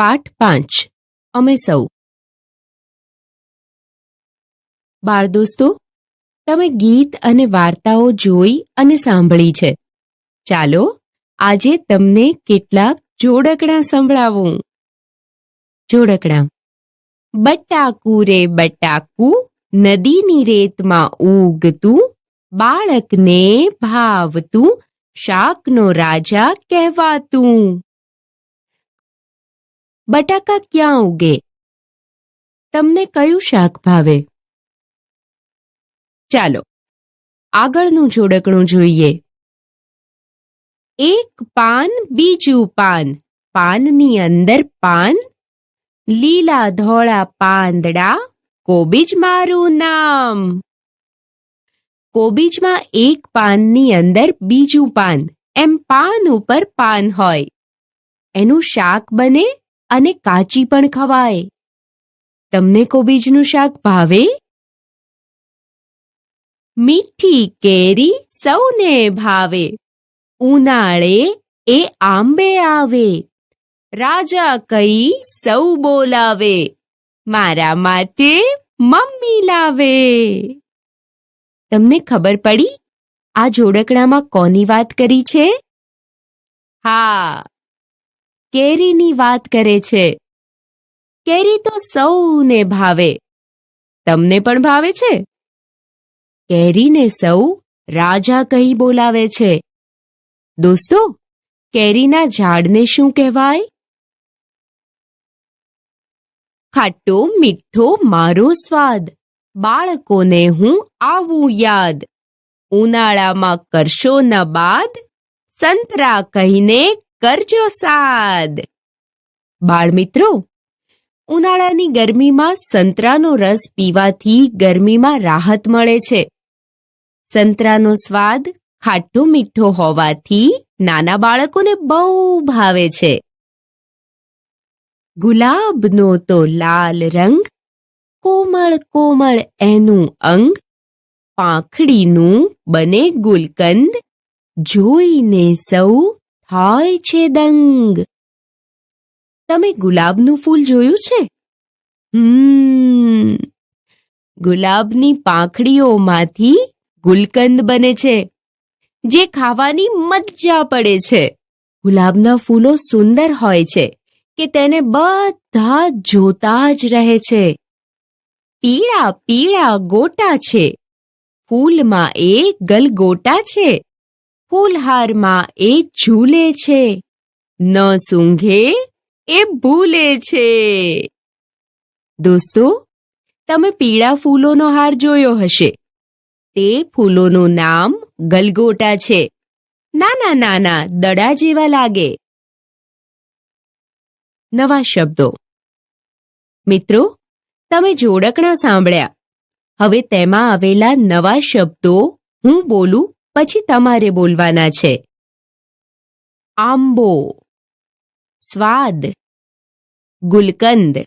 પાઠ પાંચ. અમે સૌ. બાળ દોસ્તો, તમે ગીત અને વાર્તાઓ જોઈ અને સાંભળી છે. ચાલો, આજે તમને કેટલાક જોડકણા સંભળાવું. જોડકણા. બટાકુ રે બટાકુ, નદીની રેતમાં ઉગતું, બાળકને ભાવતું, શાકનો રાજા કહેવાતું. બટાકા ક્યાં ઉગે? તમને કયું શાક ભાવે? ચાલો, આગળનું જોડકણું જોઈએ. એક પાન, બીજું પાન. પાનની અંદર પાન, લીલા ધોળા પાંદડા કોબીજ મારું નામ. કોબીજમાં એક પાનની અંદર બીજું પાન. એમ પાન ઉપર પાન હોય. એનું શાક બને અને કાચી પણ ખવાય. તમને કોબીજનું શાક ભાવે? મીઠી કેરી સૌને ભાવે. ઉનાળે એ આંબે આવે. રાજા કઈ સૌ બોલાવે. મારા માટે મમ્મી લાવે. તમને ખબર પડી? આ જોડકણામાં કોની વાત કરી છે? હા કેરીની વાત કરે છે. કેરી તો સૌને ભાવે. તમને પણ ભાવે છે? કેરીને સૌ રાજા કહી બોલાવે છે. દોસ્તો, કેરીના ઝાડને શું કહેવાય? ખાટો, મીઠો, મારો સ્વાદ. બાળકોને હું આવું યાદ. ઉનાળામાં કરશો ન બાદ સંતરા કહીને કરજો સાદ. બાળમિત્રો, ઉનાળાની ગરમીમાં સંતરાનો રસ પીવાથી ગરમીમાં રાહત મળે છે. સંતરાનો સ્વાદ ખાટો મીઠો હોવાથી નાના બાળકોને બહુ ભાવે છે. ગુલાબનો તો લાલ રંગ, કોમળ કોમળ એનું અંગ, પાંખડીનું બને ગુલકંદ જોઈને સૌ થાય છે દંગ. તમે ગુલાબનું ફૂલ જોયું છે? હમ. ગુલાબની પાંખડીઓમાંથી ગુલકંદ બને છે, જે ખાવાની મજા પડે છે. ગુલાબના ફૂલો સુંદર હોય છે, કે તેને બધા જોતા જ રહે છે. પીળા પીળા ગોટા છે. ફૂલમાં એ ગલગોટા છે. ફૂલહારમાં એ ઝૂલે છે. ન સૂંઘે એ ભૂલે છે. દોસ્તો, તમે પીળા ફૂલોનો હાર જોયો હશે. તે ફૂલોનું નામ ગલગોટા છે. નાના નાના દડા જેવા લાગે. નવા શબ્દો. મિત્રો, તમે જોડકણા સાંભળ્યા. હવે તેમાં આવેલા નવા શબ્દો હું બોલું? પછી તમારે બોલવાના છે. આંબો, સ્વાદ, ગુલકંદ,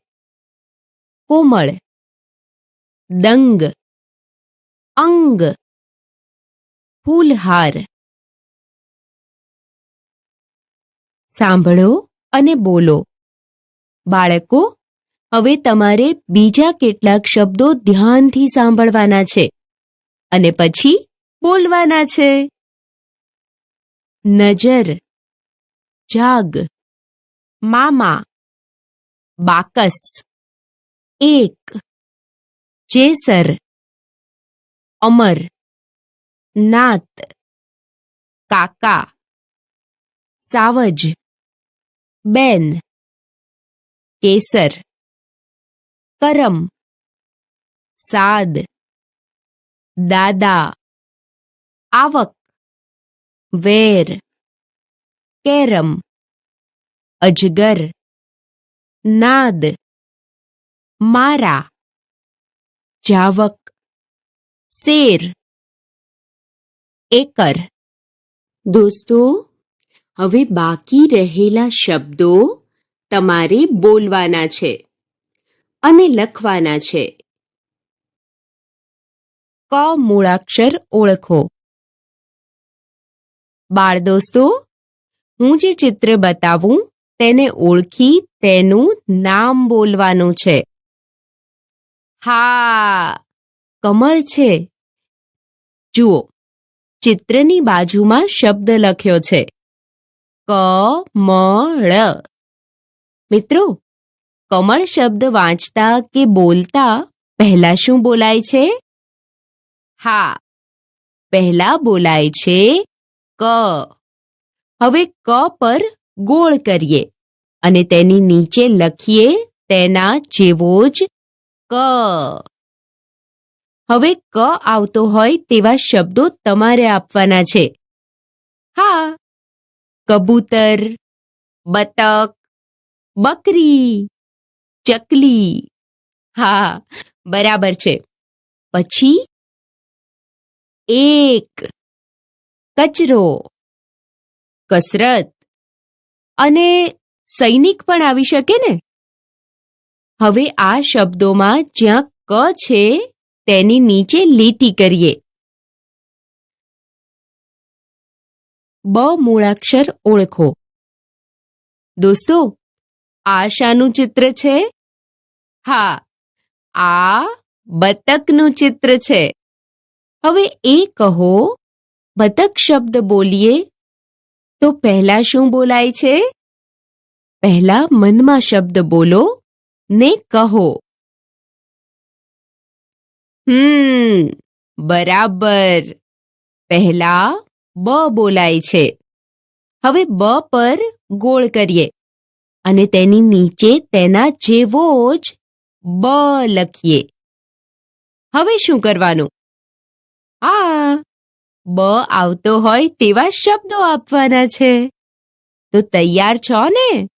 કોમળ, દંગ, અંગ, ફૂલહાર. સાંભળો અને બોલો. બાળકો, હવે તમારે બીજા કેટલાક શબ્દો ધ્યાનથી સાંભળવાના છે. અને પછી બોલવાના છે. નજર, જાગ, મામા, બાકસ, એક, જેસર, અમર, નાત, કાકા, સાવજ, બેન, કેસર, કરમ, સાદ, દાદા આવક વેર કેરમ અજગર નાદ મારા જાવક શેર એકર. દોસ્તો હવે બાકી રહેલા શબ્દો તમારે બોલવાના છે અને લખવાના છે. ક મૂળાક્ષર ઓળખો. બાળ દોસ્તો, હું જે ચિત્ર બતાવું તેને ઓળખી તેનું નામ બોલવાનું છે. હા, કમળ છે. જુઓ, ચિત્રની બાજુમાં શબ્દ લખ્યો છે. કમળ. મિત્રો, કમળ શબ્દ વાંચતા કે બોલતા પહેલા શું બોલાય છે? હા, પહેલા બોલાય છે ક. હવે ક પર ગોળ કરીએ અને તેની નીચે લખીએ તેના જેવો જ ક. હવે ક આવતો હોય તેવા શબ્દો તમારે આપવાના છે. હા. કબૂતર, બતક, બકરી, ચકલી. હા, બરાબર છે. પછી એક. કચરો, કસરત અને સૈનિક પણ આવી શકે ને? હવે આ શબ્દોમાં જ્યાં ક છે, તેની નીચે લીટી કરીએ. બ મૂળાક્ષર ઓળખો. દોસ્તો આ શાનું ચિત્ર છે? હા, આ બતકનું ચિત્ર છે. હવે એ કહો બતક શબ્દ બોલીએ? તો પહેલા શું બોલાય છે? પહેલા મનમાં શબ્દ બોલો ને કહો. હમ, બરાબર. પહેલા બ બોલાય છે. હવે બ પર ગોળ કરીએ અને તેની નીચે તેના જેવો જ બ લખીએ. હવે શું કરવાનું? આ બ આવતો હોય તેવા શબ્દો આપવાના છે. તો તૈયાર છો ને?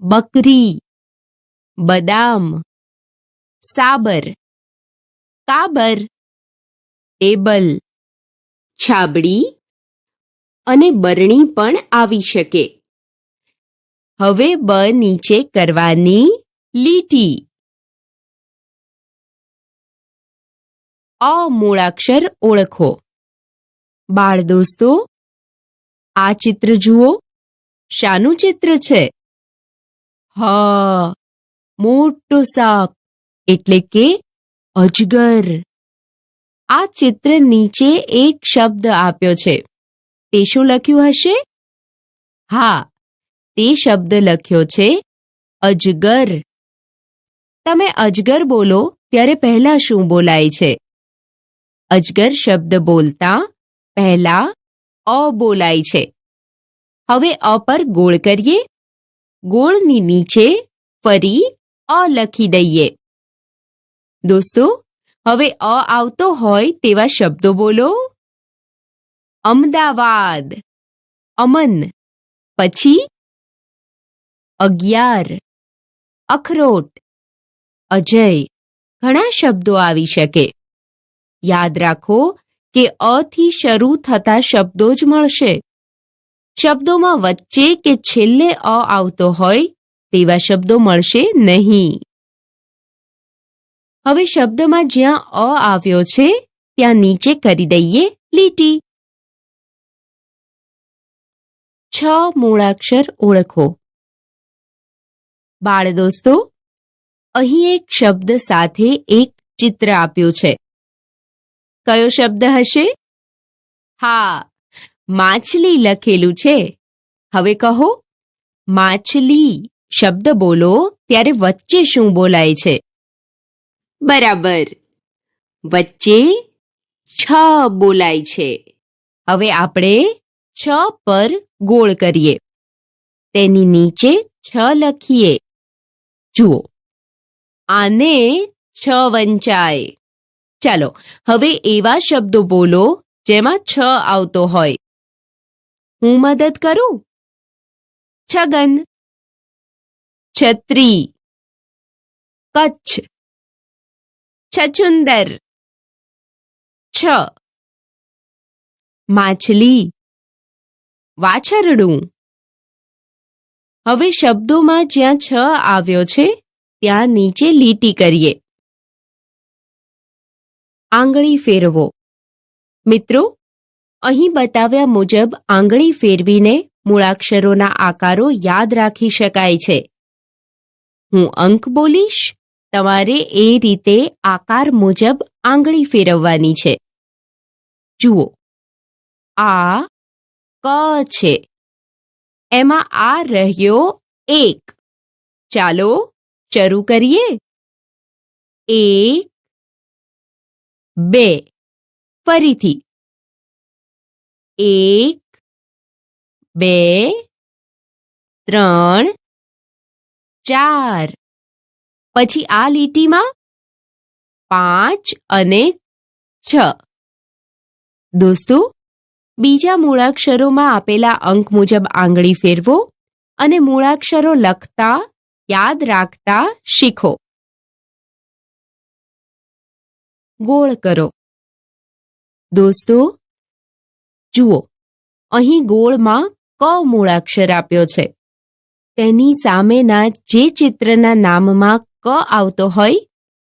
બકરી, બદામ, સાબર, કાબર, ટેબલ, છાબડી અને બરણી પણ આવી શકે. હવે બ નીચે કરવાની લીટી. અ મૂળાક્ષર ઓળખો. બાળ દોસ્તો, આ ચિત્ર જુઓ. શાનું ચિત્ર છે? હ, મોટો સાપ, એટલે કે અજગર. આ ચિત્ર નીચે એક શબ્દ આપ્યો છે. તે શું લખ્યું હશે? હા, તે શબ્દ લખ્યો છે, અજગર. તમે અજગર બોલો, ત્યારે પહેલા શું બોલાય છે? અજગર શબ્દ બોલતા પહેલા અ બોલાય છે. હવે અ પર ગોળ કરીએ. ગોળની નીચે ફરી અ લખી દઈએ. દોસ્તો, હવે અ આવતો હોય તેવા શબ્દો બોલો. અમદાવાદ, અમન, પછી અગિયાર, અખરોટ, અજય, ઘણા શબ્દો આવી શકે. યાદ રાખો કે અ થી શરૂ થતા શબ્દો જ મળશે. શબ્દોમાં વચ્ચે કે છેલ્લે અ આવતો હોય તેવા શબ્દો મળશે નહીં. હવે શબ્દમાં જ્યાં અ આવ્યો છે, ત્યાં નીચે કરી દઈએ લીટી. છ મૂળાક્ષર ઓળખો. બાળ દોસ્તો અહીં એક શબ્દ સાથે એક ચિત્ર આપ્યું છે. કયો શબ્દ હશે? હા, માછલી લખેલું છે. હવે કહો, માછલી શબ્દ બોલો, ત્યારે વચ્ચે શું બોલાય છે? બરાબર. વચ્ચે છ બોલાય છે. હવે આપણે છ પર ગોળ કરીએ. તેની નીચે છ લખીએ. જુઓ. આને છ વંચાય. ચાલો, હવે એવા શબ્દો બોલો જેમાં છ આવતો હોય. હું મદદ કરું? છગન. છત્રી. કચ્છ. છછુંદર. છ. માછલી. વાછરડું. હવે શબ્દોમાં જ્યાં છ આવ્યો છે, ત્યાં નીચે લીટી કરીએ. આંગળી ફેરવો. મિત્રો, અહીં બતાવ્યા મુજબ આંગળી ફેરવીને મૂળાક્ષરોના આકારો યાદ રાખી શકાય છે. હું અંક બોલીશ, તમારે એ રીતે આકાર મુજબ આંગળી ફેરવવાની છે. જુઓ. આ, ક છે. એમાં આ રહ્યો એક. ચાલો, શરૂ કરીએ. એક બે. ફરીથી. એક, બે, ત્રણ, ચાર. પછી આ લીટીમાં પાંચ અને છ. દોસ્તો, બીજા મૂળાક્ષરોમાં આપેલા અંક મુજબ આંગળી ફેરવો અને મૂળાક્ષરો લખતા, યાદ રાખતા શીખો. ગોળ કરો. દોસ્તો, જુઓ, અહીં ગોળમાં ક મૂળાક્ષર આપ્યો છે. તેની સામેના જે ચિત્રના નામમાં ક આવતો હોય,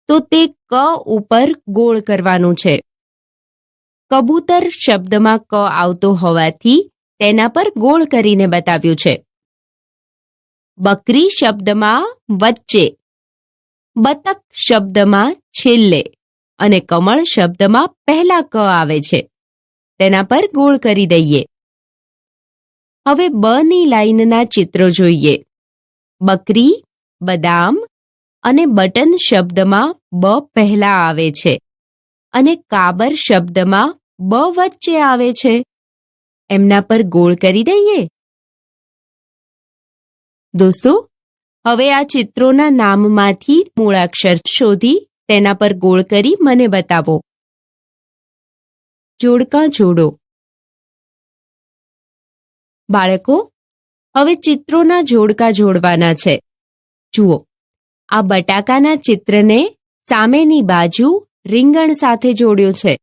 તો તે ક ઉપર ગોળ કરવાનું છે. કબૂતર શબ્દમાં ક આવતો હોવાથી તેના પર ગોળ કરીને બતાવ્યું છે. બકરી શબ્દમાં વચ્ચે, બતક શબ્દમાં છેલ્લે. અને કમળ શબ્દમાં પહેલા ક આવે છે. તેના પર ગોળ કરી દઈએ. હવે બ ની લાઈનના ચિત્રો જોઈએ. બકરી, બદામ અને બટન શબ્દમાં બ પહેલા આવે છે અને કાબર શબ્દમાં બ વચ્ચે આવે છે. એમના પર ગોળ કરી દઈએ. દોસ્તો, હવે આ ચિત્રોના નામમાંથી મૂળાક્ષર શોધી તેના પર ગોળ કરી મને બતાવો. જોડકા જોડો. બાળકો, હવે ચિત્રોના જોડકા જોડવાના છે. જુઓ, આ બટાકાના ચિત્રને સામેની બાજુ રીંગણ સાથે જોડ્યો છે.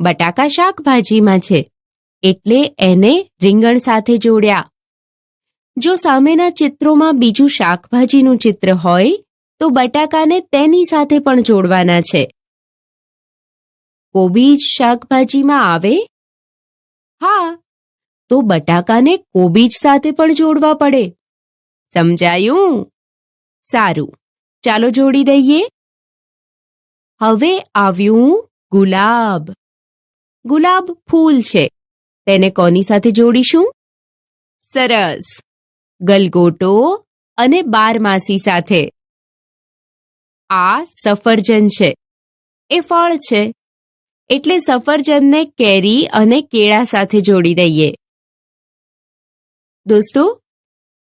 બટાકા શાકભાજીમાં છે, એટલે એને રીંગણ સાથે જોડ્યા. જો સામેના ચિત્રોમાં બીજું શાકભાજીનું ચિત્ર હોય તો બટાકાને તેની સાથે પણ જોડવાના છે. કોબીજ શાકભાજીમાં આવે? હા. તો બટાકાને કોબીજ સાથે પણ જોડવા પડે. સમજાયું? સારું. ચાલો જોડી દઈએ. હવે આવ્યું ગુલાબ. ગુલાબ ફૂલ છે. તેને કોની સાથે જોડીશું? સરસ. ગલગોટો અને બારમાસી સાથે. આ સફરજન છે. એ ફળ છે. એટલે સફરજનને કેરી અને કેળા સાથે જોડી દઈએ. દોસ્તો,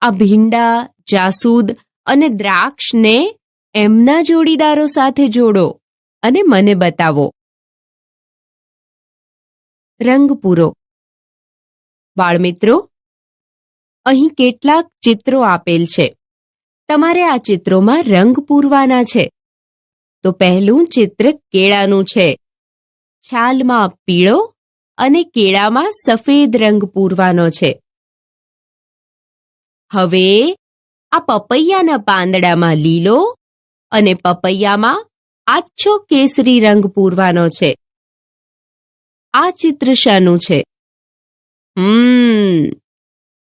આ ભીંડા, જાસૂદ અને દ્રાક્ષને એમના જોડીદારો સાથે જોડો અને મને બતાવો. રંગ પૂરો. બાળમિત્રો, અહીં કેટલાક ચિત્રો આપેલ છે. તમારે આ ચિત્રોમાં રંગ પૂરવાના છે. તો પહેલું ચિત્ર કેળાનું છે. છાલમાં પીળો અને કેળામાં સફેદ રંગ પૂરવાનો છે. હવે આ પપૈયાના પાંદડામાં લીલો અને પપૈયામાં આછો કેસરી રંગ પૂરવાનો છે. આ ચિત્ર શાનું છે. હમ.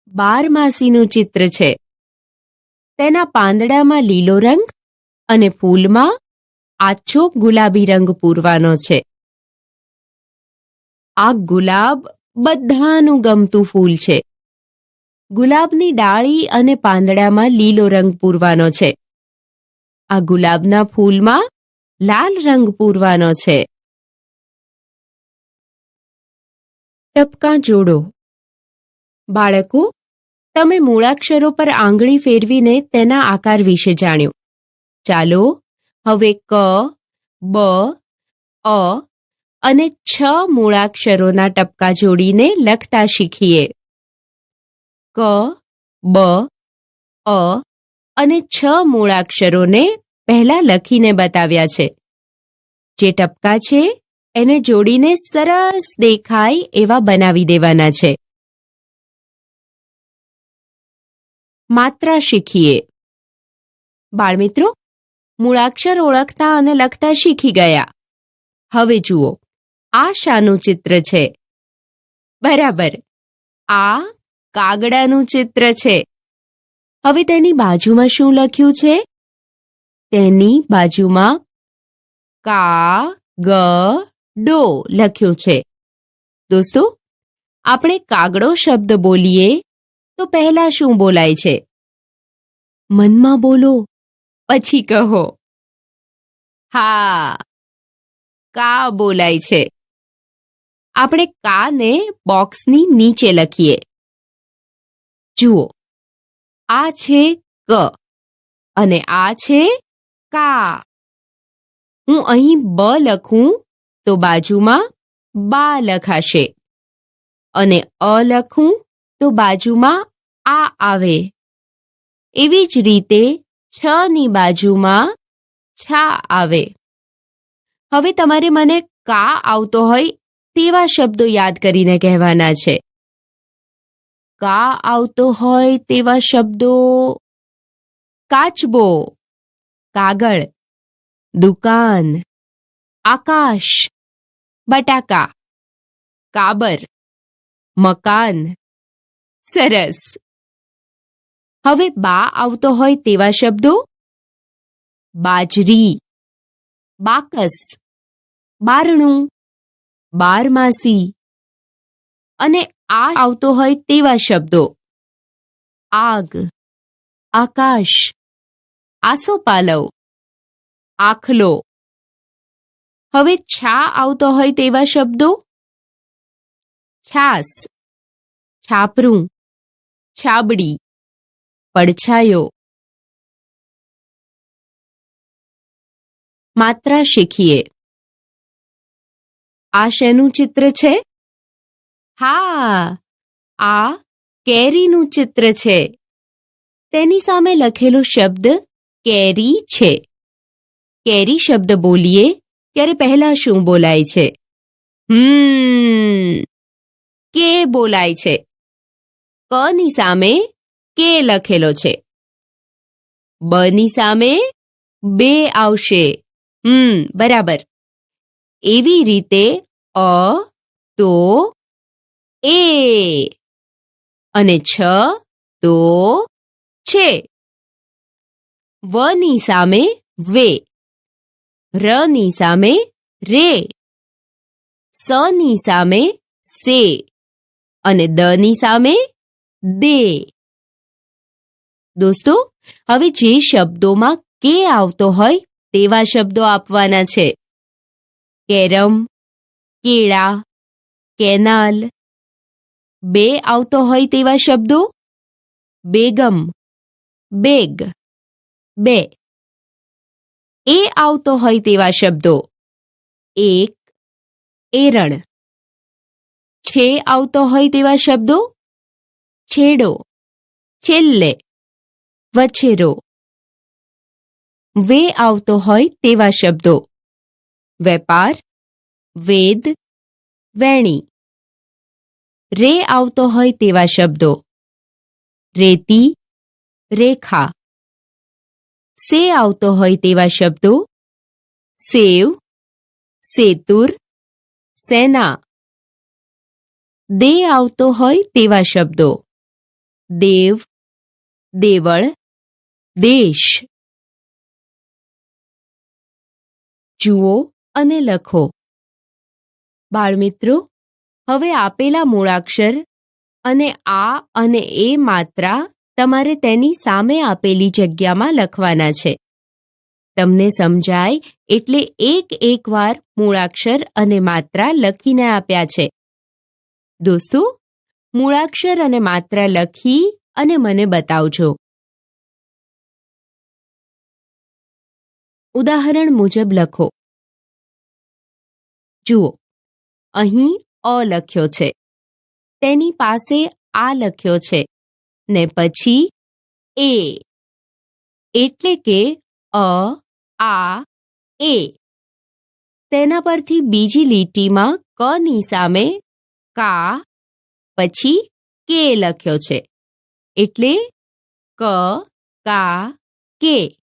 બારમાસીનું ચિત્ર છે. તેના પાંદડામાં લીલો રંગ અને ફૂલમાં આછો ગુલાબી રંગ પૂરવાનો છે. આ ગુલાબ બધાનું ગમતું ફૂલ છે. ગુલાબની ડાળી અને પાંદડામાં લીલો રંગ પૂરવાનો છે. આ ગુલાબના ફૂલમાં લાલ રંગ પૂરવાનો છે. ટપકા જોડો. બાળકો તમે મૂળાક્ષરો પર આંગળી ફેરવીને તેના આકાર વિશે જાણ્યું. ચાલો, હવે ક, બ, અ અને છ મૂળાક્ષરોના ટપકા જોડીને લખતા શીખીએ. ક, બ, અ અને છ મૂળાક્ષરોને પહેલા લખીને બતાવ્યા છે. જે ટપકા છે, એને જોડીને સરસ દેખાય એવા બનાવી દેવાના છે. માત્રા શીખીએ. બાળમિત્રો, મૂળાક્ષર ઓળખતા અને લખતા શીખી ગયા. હવે જુઓ, આ શાનું ચિત્ર છે. બરાબર. આ કાગડાનું ચિત્ર છે. હવે તેની બાજુમાં શું લખ્યું છે? તેની બાજુમાં કા ગ ડો લખ્યું છે. દોસ્તો, આપણે કાગડો શબ્દ બોલીએ તો પહેલા શું બોલાય છે? મનમાં બોલો, પછી કહો. હા, કા બોલાય છે? આપણે કાને બોક્સની નીચે લખીએ. જુઓ, આ છે ક અને આ છે કા. હું અહીં બ લખું તો બાજુમાં બા લખાશે અને અ લખું તો બાજુમાં આ આવે. એવી જ રીતે છ ની બાજુમાં છા આવે. હવે તમારે મને કા આવતો હોય તેવા શબ્દો યાદ કરીને કહેવાના છે. કા આવતો હોય તેવા શબ્દો. કાચબો, કાગળ, દુકાન, આકાશ, બટાકા, કાબર, મકાન, સરસ. હવે બા આવતો હોય તેવા શબ્દો? બાજરી. બાકસ. બારણું. બારમાસી. અને આ આવતો હોય તેવા શબ્દો. આગ. આકાશ. આસોપાલવ. આખલો. હવે છા આવતો હોય તેવા શબ્દો? છાસ. છાપરું. છાબડી. પડછાયો માત્રા શીખીએ આ શેનું ચિત્ર છે હા આ કેરીનું ચિત્ર છે તેની સામે લખેલો શબ્દ કેરી છે કેરી શબ્દ બોલીએ ત્યારે પહેલા શું બોલાય છે હમ કે બોલાય છે ક ની સામે કે લખેલો છે? બ ની સામે બે આવશે. હમ, બરાબર. એવી રીતે અ, તો, એ. અને છ, તો, છે. વ ની સામે વે. ર ની સામે રે. સ ની સામે સે. અને દ ની સામે દે. દોસ્તો, હવે જે શબ્દોમાં કે આવતો હોય તેવા શબ્દો આપવાના છે. કેરમ, કેળા, કેનાલ. બે આવતો હોય તેવા શબ્દો? બેગમ, બેગ, બે. એ આવતો હોય તેવા શબ્દો? એક, એરણ. છે આવતો હોય તેવા શબ્દો? છેડો, છેલ્લે. વછેરો. વે આવતો હોય તેવા શબ્દો. વેપાર, વેદ, વેણી. રે આવતો હોય તેવા શબ્દો. રેતી, રેખા. સે આવતો હોય તેવા શબ્દો. સેવ, સેતુર, સેના. દે આવતો હોય તેવા શબ્દો. દેવ, દેવળ દેશ. જુઓ અને લખો. બાળમિત્રો, હવે આપેલા મૂળાક્ષર અને આ અને એ માત્રા તમારે તેની સામે આપેલી જગ્યામાં લખવાના છે. તમને સમજાય એટલે એક એક વાર મૂળાક્ષર અને માત્રા લખીને આપ્યા છે. દોસ્તો, મૂળાક્ષર અને માત્રા લખી અને મને બતાવજો. ઉદાહરણ મુજબ લખો. જુઓ. અહીં અ લખ્યો છે. તેની પાસે આ લખ્યો છે. ને પછી એ. એટલે કે અ, આ, એ. તેના પરથી બીજી લીટીમાં ક ની સામે કા, પછી કે લખ્યો છે. એટલે ક, કા, કે.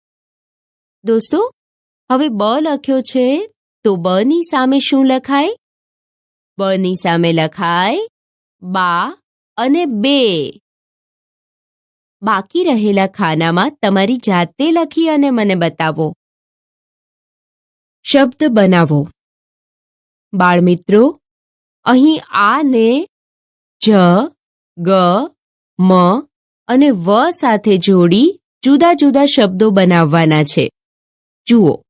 દોસ્તો હવે બ લખ્યો છે, તો બ ની સામે શું લખાય? બ ની સામે લખાય, બા અને બે. બાકી રહેલા ખાનામાં તમારી જાતે લખી અને મને બતાવો. શબ્દ બનાવો. બાળમિત્રો, અહીં આ ને જ, ગ, મ અને વ સાથે જોડી જુદા જુદા શબ્દો બનાવવાના છે. જુઓ.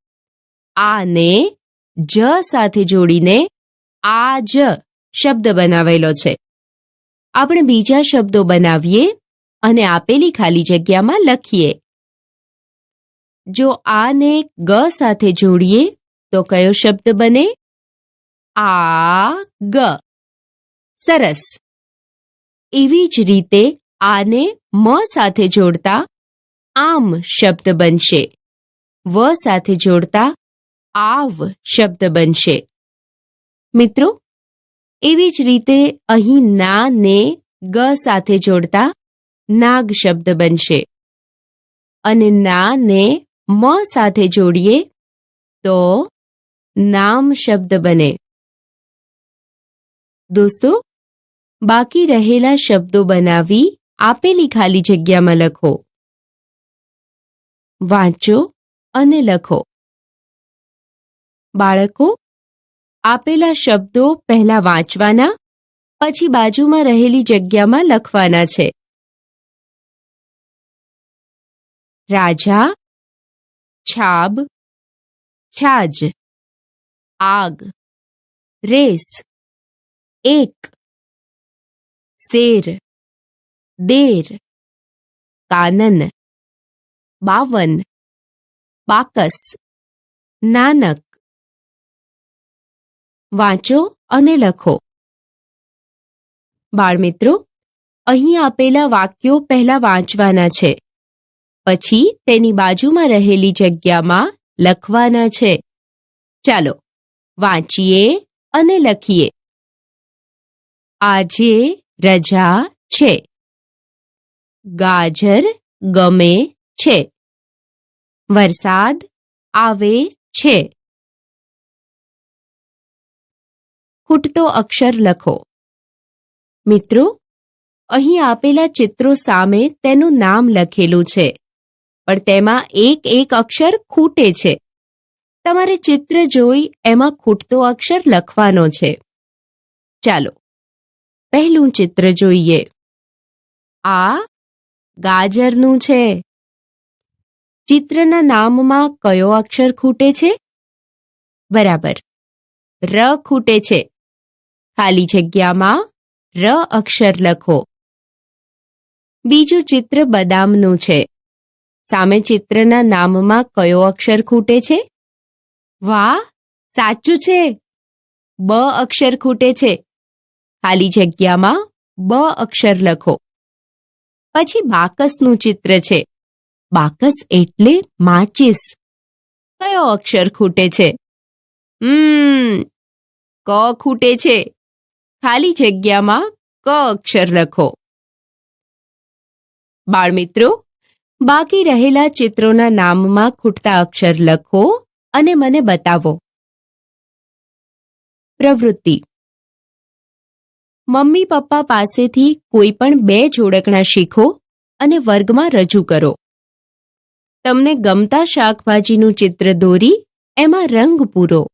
આ ને જ સાથે જોડીને આ જ શબ્દ બનાવેલો છે. આપણે બીજા શબ્દો બનાવીએ અને આપેલી ખાલી જગ્યામાં લખીએ. જો આને ગ સાથે જોડીએ, તો કયો શબ્દ બને? આ ગ. સરસ. એવી જ રીતે આને મ સાથે જોડતા આમ શબ્દ બનશે. વ સાથે જોડતા આવ શબ્દ બનશે. મિત્રો, એવી જ રીતે અહીં ના ને ગ સાથે જોડતા નાગ શબ્દ બનશે. અને ના ને મ સાથે જોડીએ તો નામ શબ્દ બને. દોસ્તો, બાકી રહેલા શબ્દો બનાવી આપેલી ખાલી જગ્યામાં લખો. વાંચો અને લખો. બાળકો, આપેલા શબ્દો પહેલા વાંચવાના, પછી બાજુમાં રહેલી જગ્યામાં લખવાના છે. રાજા, છાબ, છાજ, આગ, રેસ, એક, શેર, દેર, કાનન, બાવન, બાકસ, નાનક વાંચો અને લખો. બાળમિત્રો, અહીં આપેલા વાક્યો પહેલા વાંચવાના છે. પછી તેની બાજુમાં રહેલી જગ્યામાં લખવાના છે. ચાલો, વાંચીએ અને લખીએ. આજે રજા છે. ગાજર ગમે છે. વરસાદ આવે છે. ખૂટતો અક્ષર લખો. મિત્રો, અહીં આપેલા ચિત્રો સામે તેનું નામ લખેલું છે, પણ તેમાં એક એક અક્ષર ખૂટે છે. તમારે ચિત્ર જોઈ એમાં ખૂટતો અક્ષર લખવાનો છે. ચાલો, પહેલું ચિત્ર જોઈએ. આ ગાજરનું છે. ચિત્રના નામમાં કયો અક્ષર ખૂટે છે? બરાબર. ર ખૂટે છે. ખાલી જગ્યામાં ર અક્ષર લખો. બીજું ચિત્ર બદામનું છે. સામે ચિત્રના નામમાં કયો અક્ષર ખૂટે છે? વાહ, સાચું છે. બ અક્ષર ખૂટે છે. ખાલી જગ્યામાં બ અક્ષર લખો. પછી બાકસનું ચિત્ર છે. બાકસ એટલે માચીસ. કયો અક્ષર ખૂટે છે? હમ, ક ખૂટે છે. ખાલી જગ્યામાં ક અક્ષર લખો. બાળમિત્રો, બાકી રહેલા ચિત્રોના નામમાં ખૂટતા અક્ષર લખો અને મને બતાવો. પ્રવૃત્તિ. મમ્મી પપ્પા પાસેથી કોઈ પણ બે જોડકણા શીખો અને વર્ગમાં રજૂ કરો. તમને ગમતા શાકભાજીનું ચિત્ર દોરી એમાં રંગ પૂરો.